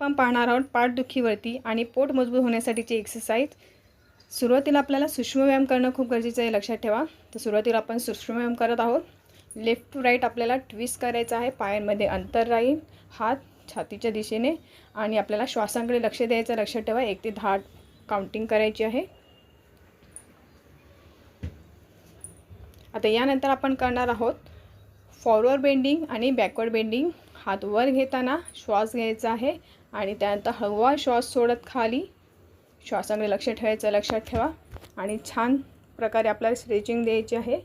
आपण पाहणार आहोत पाठदुखीवरती आणि पोट मजबूत होण्यासाठीची एक्सरसाइज सुरुवातीला आपल्याला सूक्ष्म व्यायाम करणं खूप गरजेचं आहे लक्षात ठेवा. तर सुरुवातीला आपण सूक्ष्म व्यायाम करत आहोत. लेफ्ट टू राईट आपल्याला ट्विस्ट करायचं आहे पायांमध्ये अंतर राहील. हात छातीच्या दिशेने आणि आपल्याला श्वासांकडे लक्ष द्यायचं लक्षात ठेवा. एक ते दहा काउंटिंग करायची आहे. आता यानंतर आपण करणार आहोत फॉरवर्ड बेंडिंग आणि बॅकवर्ड बेंडिंग हात वर घेताना श्वास घ्यायचा आहे आणि त्यानंतर हळवा श्वास सोडत खाली. श्वासाकडे लक्ष ठेवायचं लक्षात ठेवा. आणि छान प्रकारे आपल्याला स्ट्रेचिंग द्यायची आहे.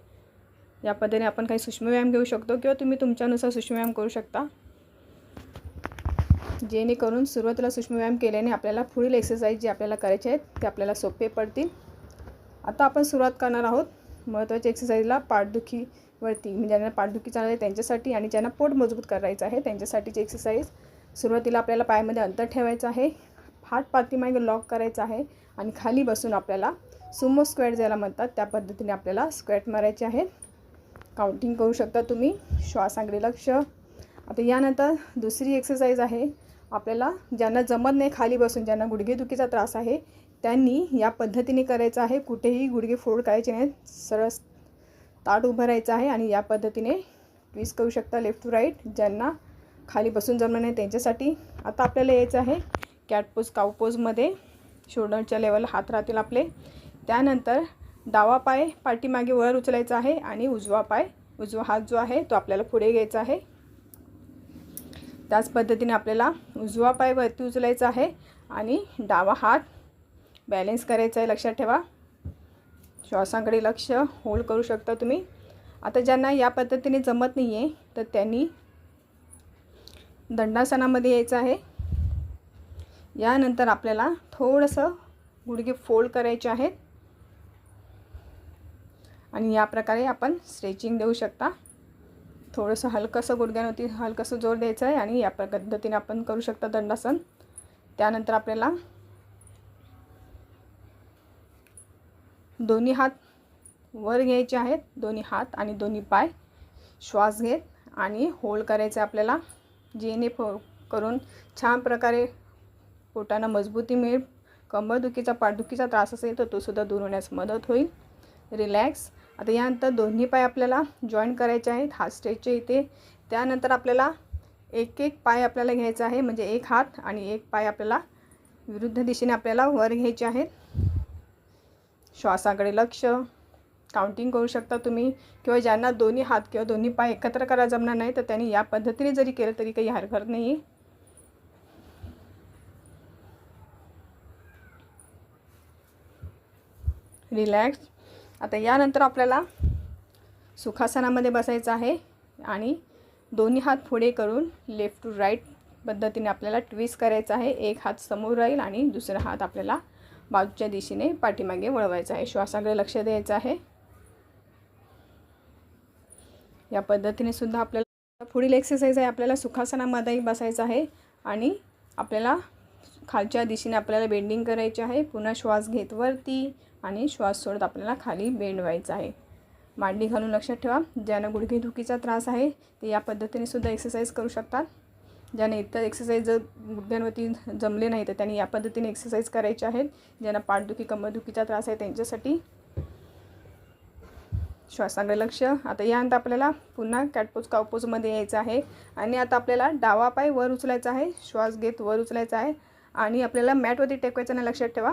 या पद्धतीने आपण काही सूक्ष्मव्यायाम घेऊ शकतो किंवा तुम्ही तुमच्यानुसार सूक्ष्मव्यायाम करू शकता. जेणेकरून सुरुवातीला सूक्ष्म व्यायाम केल्याने आपल्याला पुढील एक्सरसाइज जे आपल्याला करायचे आहेत ते आपल्याला सोपे पडतील. आता आपण सुरुवात करणार आहोत. महत्त्वाच्या एक्सरसाइजला पाठदुखीवरती म्हणजे ज्यांना पाठदुखी चालत आहे त्यांच्यासाठी आणि ज्यांना पोट मजबूत करायचं आहे त्यांच्यासाठीची एक्सरसाइज सुरुवातीला आपल्याला पायामध्ये अंतर ठेवायचं आहे हात पाठीमागे लॉक करायचा आहे आणि खाली बसून आपल्याला सुमो स्क्वॅट ज्याला म्हणतात त्या पद्धतीने आपल्याला स्क्वॅट मारायचे आहेत काउंटिंग करू शकता तुम्ही श्वासाकडे लक्ष. आता यानंतर दुसरी एक्सरसाइज आहे आपल्याला ज्यांना जमत नाही खाली बसून ज्यांना गुडघेदुखीचा त्रास आहे त्यांनी या पद्धतीने करायचं आहे. कुठेही गुडघे फोड करायचे नाहीत. सरळ ताट उभं राहायचं आहे आणि या पद्धतीने ट्विस्ट करू शकता लेफ्ट टू राईट ज्यांना खाली बसून जमलं नाही त्यांच्यासाठी आता आपल्याला यायचं आहे. कॅटपोज काउपोजमध्ये शोल्डरच्या लेवल हात राहतील आपले. त्यानंतर डावा पाय पाठीमागे वर उचलायचा आहे आणि उजवा पाय उजवा हात जो आहे तो आपल्याला पुढे घ्यायचा आहे. त्याच पद्धतीने आपल्याला उजवा पाय वरती उचलायचा आहे आणि डावा हात बॅलेन्स करायचा आहे लक्षात ठेवा. श्वासाकडे लक्ष होल्ड करू शकता तुम्ही. आता ज्यांना या पद्धतीने जमत नाही आहे तर त्यांनी दंडासनामध्ये यायचं आहे. यानंतर आपल्याला थोडंसं गुडघे फोल्ड करायचे आहेत. आणि या प्रकारे आपण स्ट्रेचिंग देऊ शकता. थोडंसं हलकंसं गुडघ्यांवरती हलकंसं जोर द्यायचं आहे आणि या पद्धतीने आपण करू शकता दंडासन. त्यानंतर आपल्याला दोन्ही हात वर घ्यायचे आहेत दोन्ही हात आणि दोन्ही पाय श्वास घेत आणि होल्ड करायचं आपल्याला जेणे फो करून छान प्रकारे पोटांना मजबूती मिळेल. कंबरदुखीचा पाठदुखीचा त्रास असेल तर तो सुद्धा दूर होण्यास मदत होईल. रिलॅक्स आता यानंतर दोन्ही पाय आपल्याला जॉईन करायचे आहेत हात स्ट्रेचचे इथे. त्यानंतर आपल्याला एक एक पाय आपल्याला घ्यायचा आहे म्हणजे एक हात आणि एक पाय आपल्याला विरुद्ध दिशेने आपल्याला वर घ्यायचे आहेत. श्वासाकडे लक्ष. काउंटिंग करू शकता तुम्ही. किंवा ज्यांना दोन्ही हात किंवा दोन्ही पाय एकत्र करा जमणार नाही तर त्यांनी या पद्धतीने जरी केलं तरी काही हरकत नाही रिलॅक्स आता यानंतर आपल्याला सुखासनामध्ये बसायचं आहे आणि दोन्ही हात पुढे करून लेफ्ट टू राईट पद्धतीने आपल्याला ट्विस्ट करायचं आहे. एक हात समोर राहील आणि दुसरा हात आपल्याला बाजूच्या दिशेने पाठीमागे वळवायचा आहे. श्वासाकडे लक्ष द्यायचं आहे. या पद्धतीने सुद्धा आपल्याला पुढील एक्सरसाइज आहे. आपल्याला सुखासनामध्येही बसायचं आहे आणि आपल्याला खालच्या दिशेने आपल्याला बेंडिंग करायची आहे. पुन्हा श्वास घेत वरती आणि श्वास सोडत आपल्याला खाली बेंड व्हायचं आहे. मांडी घालून लक्षात ठेवा. ज्यांना गुडघेदुखीचा त्रास आहे ते या पद्धतीने सुद्धा एक्सरसाइज करू शकतात. ज्यांना इतर एक्सरसाइज जर गुडघ्यांवरती जमले नाही तर त्यांनी या पद्धतीने एक्सरसाइज करायचे आहेत. ज्यांना पाठदुखी कमरदुखीचा त्रास आहे त्यांच्यासाठी श्वासाकडे लक्ष. आता यानंतर आपल्याला पुन्हा कॅटपोज कावपोजमध्ये यायचं आहे. आणि आता आपल्याला डावा पाय वर उचलायचा आहे. श्वास घेत वर उचलायचा आहे. आणि आपल्याला मॅटवरती टेकवायचं नाही लक्षात ठेवा.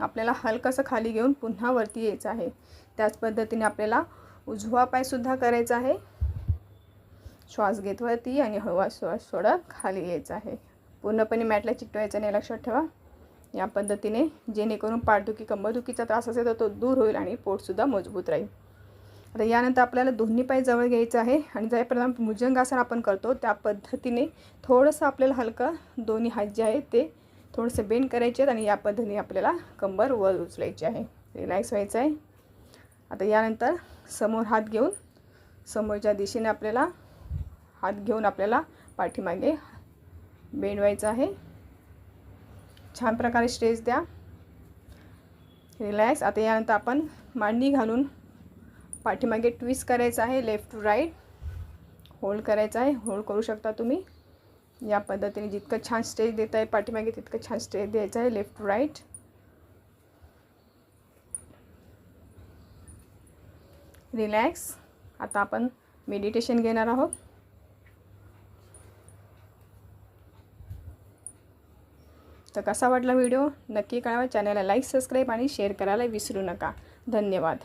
आपल्याला हलकंसं खाली घेऊन पुन्हा वरती यायचं आहे. त्याच पद्धतीने आपल्याला उजवा पायसुद्धा करायचा आहे. श्वास घेत वरती आणि हवा श्वास सोडत खाली यायचं आहे. पूर्णपणे मॅटला चिकटवायचं नाही लक्षात ठेवा. या पद्धतीने जेणेकरून पाठदुखी कंबरदुखीचा त्रास असेल तर तो दूर होईल आणि पोटसुद्धा मजबूत राहील. आता यानंतर आपल्याला दोन्ही पाय जवळ घ्यायचं आहे आणि ज्याप्रमाणे भुजंगासन आपण करतो त्या पद्धतीने थोडंसं आपल्याला हलकं दोन्ही हात जे आहेत ते थोडंसं बेंड करायचे आहेत आणि या पद्धतीने आपल्याला कंबर वर उचलायची आहे. रिलॅक्स व्हायचं आहे आता यानंतर समोर हात घेऊन समोरच्या दिशेने आपल्याला हात घेऊन आपल्याला पाठीमागे बेंड आहे. छान प्रकारे स्ट्रेच द्या. रिलॅक्स आता यानंतर आपण मांडी घालून पाठीमागे ट्विस्ट करायचं आहे. लेफ्ट टू राईट होल्ड करायचं आहे. होल्ड करू शकता तुम्ही. या पद्धतीने जितकं छान स्ट्रेच देत आहे पाठीमागे तितकं छान स्ट्रेच द्यायचं आहे. लेफ्ट राईट रिलॅक्स आता आपण मेडिटेशन घेणार आहोत. तर कसा वाटला व्हिडिओ? नक्की कळवा. चॅनलला लाईक सबस्क्राईब आणि शेअर करायला विसरू नका. धन्यवाद.